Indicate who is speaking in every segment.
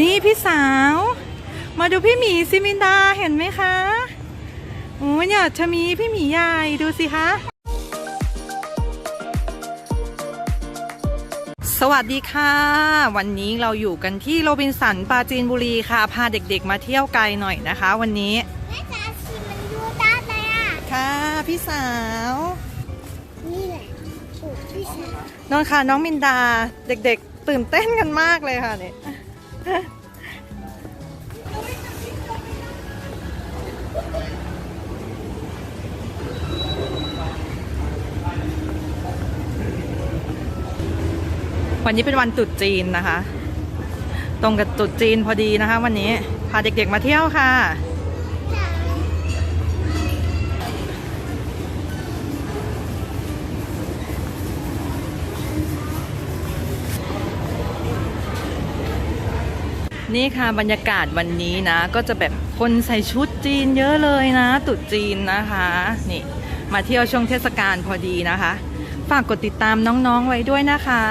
Speaker 1: นี่พี่สาว มาดูพี่หมีซิมินดาเห็นไหมคะโอ้ยเนี่ยจะมีพี่หมีใหญ่ดูสิคะ สวัสดีค่ะ วันนี้เราอยู่กันที่โรบินสันปราจีนบุรีค่ะ พาเด็กๆมาเที่ยวไกลหน่อยนะคะ วันนี้
Speaker 2: แม่จ๋าชิมมันยูด้านเลยอะ
Speaker 1: ค่ะพี่สาว
Speaker 2: นี่แหละโอ้พี่สาวน
Speaker 1: อนค่ะน้องมินดาเด็กๆ ตื่นเต้นกันมากเลยค่ะเนี่ย วันนี้เป็นวันตรุษจีนนะคะ ตรงกับตรุษจีนพอดีนะคะ วันนี้พาเด็กๆมาเที่ยวค่ะ นี่ค่ะบรรยากาศวันนี้นะ ก็จะแบบคนใส่ชุดจีนเยอะเลยนะตุดจีนนะคะนี่มาเที่ยวช่วงเทศกาลพอดีนะคะ ฝากกดติดตามน้องๆไว้ด้วยนะคะ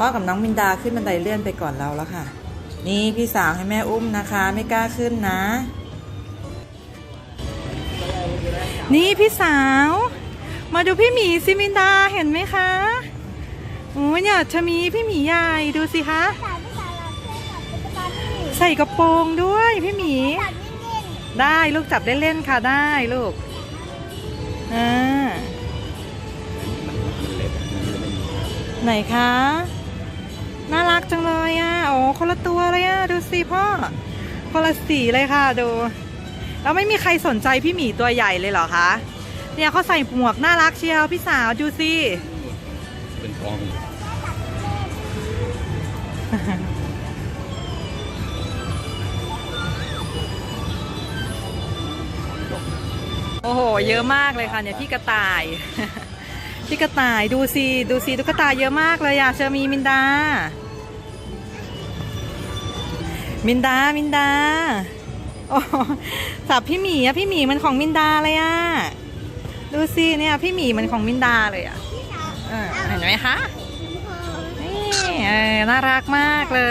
Speaker 1: พ่อกับน้องมินดาขึ้นบันไดเลื่อนไปก่อนเราแล้วค่ะ นี่พี่สาวให้แม่อุ้มนะคะ ไม่กล้าขึ้นนะ นี่พี่สาว มาดูพี่หมีซิมินดาเห็นไหมคะโอ้ยเนี่ยจะมีพี่หมีใหญ่ดูสิคะ ใส่กระโปรงด้วยพี่หมี ได้ลูกจับเล่นๆค่ะได้ลูกอ่าไหนคะ น่ารักจังเลยอะโอ้คนละตัวเลยอะดูสิพ่อคนละสีเลยค่ะดูแล้วไม่มีใครสนใจพี่หมีตัวใหญ่เลยเหรอคะเนี่ยเขาใส่หมวกน่ารักเชียวพี่สาวดูสิ
Speaker 3: เป็นกอง
Speaker 1: โอ้โห เยอะมากเลยค่ะเนี่ยพี่กระต่าย พี่กระต่ายดูสิ ดูสิตุ๊กตาเยอะมากเลยอะเชอมีมินดา มินดา มินดา โอ้สับพี่หมีอะพี่หมีมันของมินดาเลยอะดูสิเนี่ยพี่หมีมันของมินดาเลยอะ
Speaker 2: ๆพี่สาว
Speaker 1: เออเห็นไหมคะนี่น่ารักมากเล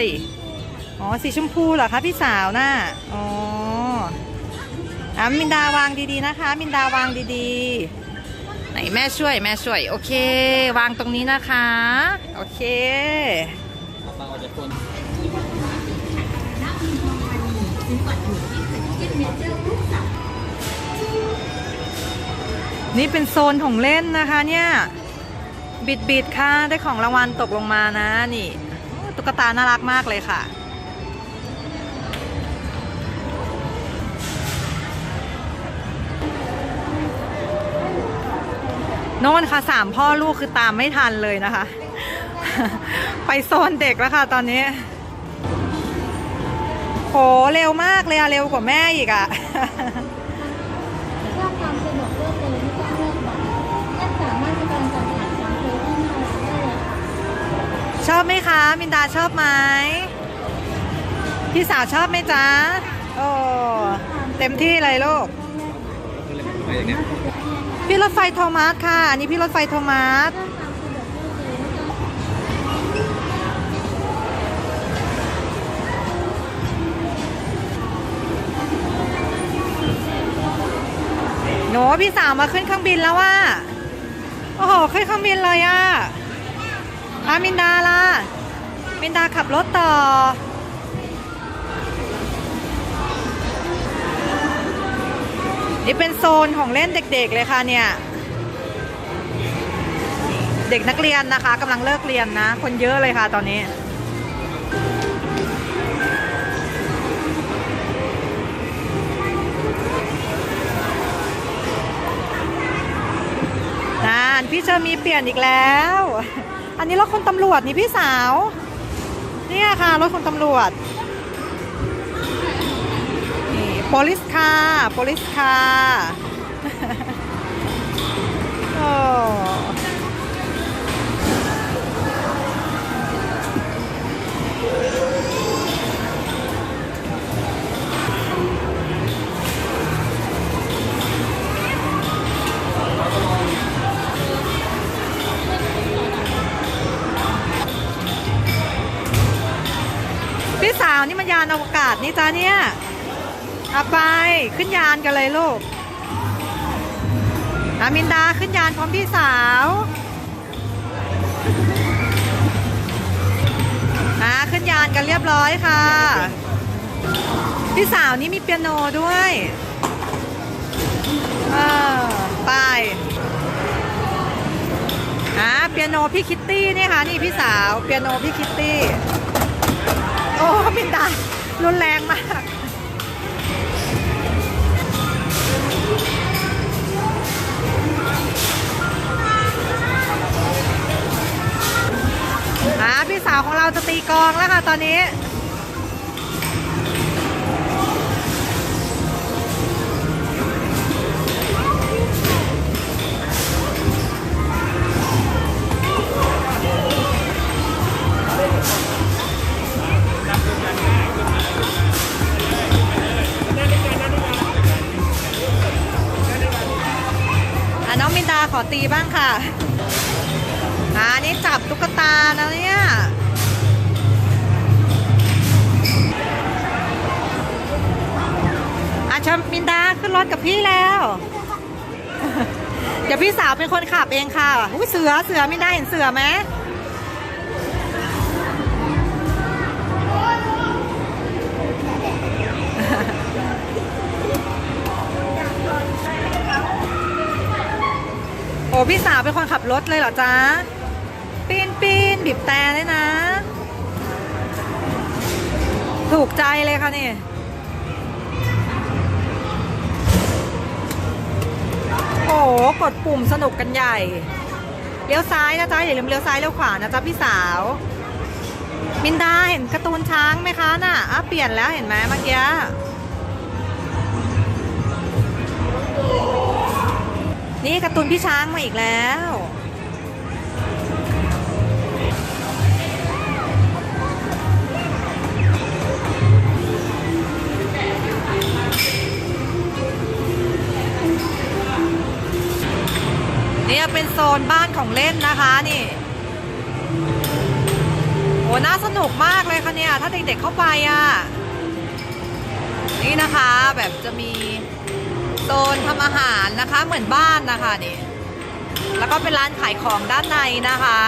Speaker 1: ย อ๋อสีชมพูเหรอคะพี่สาวน่ะอ๋ออะมินดาวางดีๆนะคะ มินดาวางดีๆ ไหนแม่ช่วยแม่ช่วย โอเค วางตรงนี้นะคะ โอเค
Speaker 3: นี่
Speaker 1: เป็นโซนของเล่นนะคะเนี่ยบิดบิดๆค่ะได้ของรางวัลตกลงมานะนี่ตุ๊กตาน่ารักมากเลยค่ะ โน่นค่ะสามพ่อลูกคือตามไม่ทันเลยนะคะ ไปโซนเด็กแล้วค่ะตอนนี้ หเร็วมากเลยอะเร็วกว่าแม่อีกอะ
Speaker 2: ชอบความสนุกรวดเร็วไม่ต้องเลือกบัตรท่านสามารถในการจัดหาของเธอที่มาได้เลยค่ะ
Speaker 1: ชอบไหมคะ มินดาชอบไหมพี่สาวชอบไหมจ๊ะโอ้เต็มที่เลยลูก
Speaker 3: อะไรอย่างเงี้ย
Speaker 1: พี่รถไฟโทมัสค่ะ อันนี้พี่รถไฟโทมัส หนูพี่สาวมาขึ้นเครื่องบินแล้วว่าโอ้โหขึ้นเครื่องบินเลยอะอามินดาล่ะมินดาขับรถต่อนี่เป็นโซนของเล่นเด็กๆเลยค่ะเนี่ย เด็กนักเรียนนะคะกำลังเลิกเรียนนะ คนเยอะเลยค่ะตอนนี้ นานพี่เชอมีเปลี่ยนอีกแล้ว อันนี้รถคนตำรวจนี่พี่สาว เนี่ยค่ะรถคนตำรวจ นี่ police car police car โอ้าวนี่มันยานอวกาศนี่จ้าเนี่ยเอาไปขึ้นยานกันเลยลูกอามินดาขึ้นยานพร้อมพี่สาวอ่าขึ้นยานกันเรียบร้อยค่ะ พี่สาวนี่มีเปียโนด้วยเออไปอ่าเปียโนพี่คิตตี้นี่ค่ะนี่พี่สาวเปียโนพี่คิตตี้ โอ้มินดา รุนแรงมาก อ่าพี่สาวของเราจะตีกองแล้วค่ะตอนนี้ ตีบ้างค่ะอันนี้จับตุ๊กตานะเนี่ยอาชมินดาขึ้นรถกับพี่แล้ว เดี๋ยวพี่สาวเป็นคนขับเองค่ะอุ้ยเสือเสือมินดาเห็นเสือไหม อ้พี่สาวเป็นคนขับรถเลยเหรอจ๊ะปีนปีนบีบแต่เลยนะ ถูกใจเลยค่ะนี่โอ้กดปุ่มสนุกกันใหญ่เลี้ยวซ้ายนะจ๊ะอย่าลืมเลี้ยวซ้ายเลี้ยวขวานะจ๊ะพี่สาว มินดาเห็นการ์ตูนช้างไหมคะน่ะอะเปลี่ยนแล้วเห็นไหมเมื่อกี้ การ์ตูนพี่ช้างมาอีกแล้ว นี่เป็นโซนบ้านของเล่นนะคะนี่โอ้น่าสนุกมากเลยค่ะเนี่ย ถ้าเด็กๆเข้าไปอะ นี่นะคะแบบจะมี โซนทำอาหารนะคะเหมือนบ้านนะคะนี่แล้วก็เป็นร้านขายของด้านในนะคะ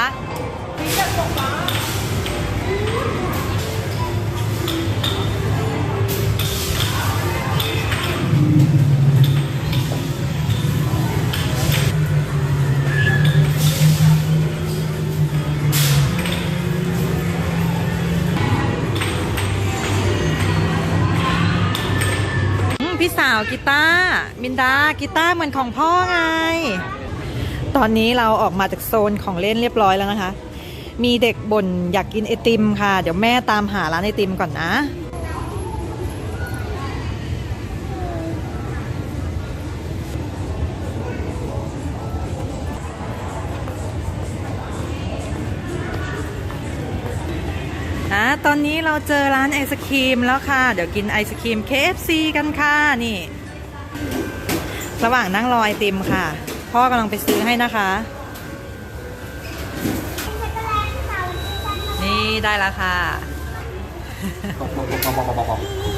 Speaker 1: กินดากีตาร์เหมือนของพ่อไง ตอนนี้เราออกมาจากโซนของเล่นเรียบร้อยแล้วนะคะ มีเด็กบ่นอยากกินไอติมค่ะ เดี๋ยวแม่ตามหาร้านไอติมก่อนนะอ่าตอนนี้เราเจอร้านไอศครีมแล้วค่ะ เดี๋ยวกินไอศครีม KFC กันค่ะนี่ ระหว่างนั่งรอไอติมค่ะ พ่อกำลังไปซื้อให้นะคะ นี่ได้แล้วค่ะ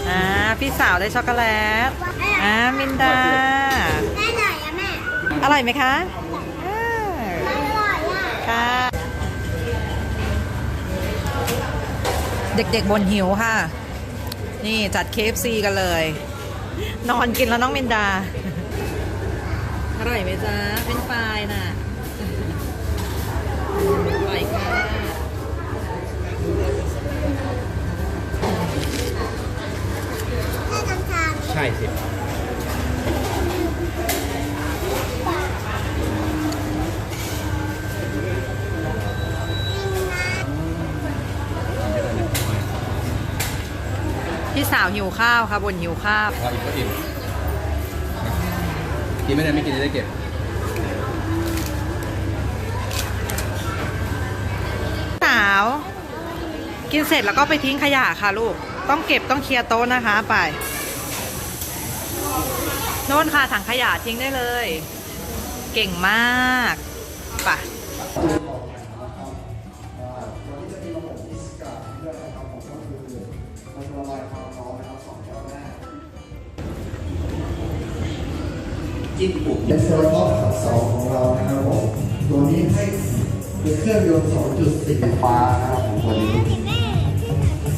Speaker 3: อ่า
Speaker 1: พี่สาวได้ช็อกโกแลตอ่ามินดา
Speaker 2: แม่หนอะแม่
Speaker 1: อร่อยไหมคะอ
Speaker 2: ร่อย
Speaker 1: ค่ะ เด็กๆบนหิวค่ะ นี่จัด KFC กันเลย นอนกินแล้วน้องมินดา อร่อยไหมจ๊ะ เป็นไฟรายน่ะอร่อยค่ะ
Speaker 2: แม่ทำทาง
Speaker 3: ใช่สิ
Speaker 1: พี่สาวหิวข้าวค่ะบนหิวข้าว
Speaker 3: พออิ่มก็อิ่ม กินไม่ได้ไม่กินจะได้เก็บ
Speaker 1: สาว กินเสร็จแล้วก็ไปทิ้งขยะค่ะลูก ต้องเก็บต้องเคลียร์โต๊ะนะคะไปโน่นค่ะถังขยะทิ้งได้เลย เก่งมากไป
Speaker 3: จิ้มปุ่ม
Speaker 4: เป็นโซลท็อปขับสองของเรานะครับผมตัวนี้ให้เป็นเครื่องยนต์2.4ไฟฟ้านะครับผมตัวนี้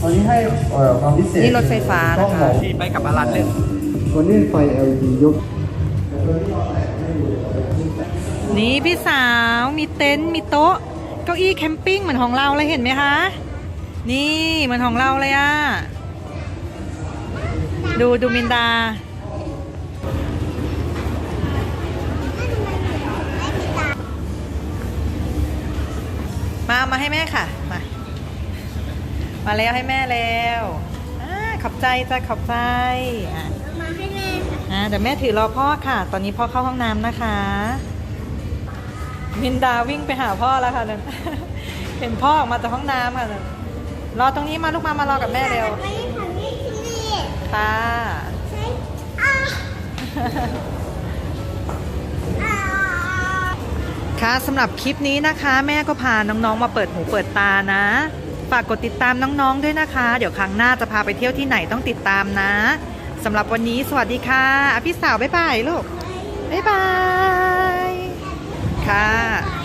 Speaker 4: ตัวนี้ให้เอ่อความพิเศษ
Speaker 1: นี่รถไฟฟ้านะคะ
Speaker 4: ต้องบอก
Speaker 3: ที่ไปกับอลันเลย
Speaker 4: ตัวนี้ไฟ LED ยกแต่ตัวนี้เราแตะให้ดูเราจะขึ้นแต่
Speaker 1: นี่พี่สาวมีเต็นท์มีโต๊ะ เก้าอี้แคมปิ้งเหมือนของเราเลยเห็นไหมคะ นี่เหมือนของเราเลยอะดูดูมินดา มามาให้แม่ค่ะ มา มาแล้วให้แม่แล้วอาขอบใจจ้ะขอบใจอะ
Speaker 2: มาให้แม่ค่ะ
Speaker 1: อ่าเดี๋ยวแม่ถือรอพ่อค่ะ ตอนนี้พ่อเข้าห้องน้ำนะคะ มินดาวิ่งไปหาพ่อแล้วค่ะนั่นเห็นพ่อออกมาจากห้องน้ำค่ะนั่นรอตรงนี้มาลูกมามารอกับแม่เร็ว
Speaker 2: ไม่ได้ทำนี่ที่นี่
Speaker 1: ค่ะ ค่ะสำหรับคลิปนี้นะคะ แม่ก็พาน้องๆมาเปิดหูเปิดตานะ ฝากกดติดตามน้องๆด้วยนะคะ เดี๋ยวครั้งหน้าจะพาไปเที่ยวที่ไหนต้องติดตามนะสำหรับวันนี้สวัสดีค่ะอะพี่สาวบ๊ายบายลูกบ๊ายบายค่ะ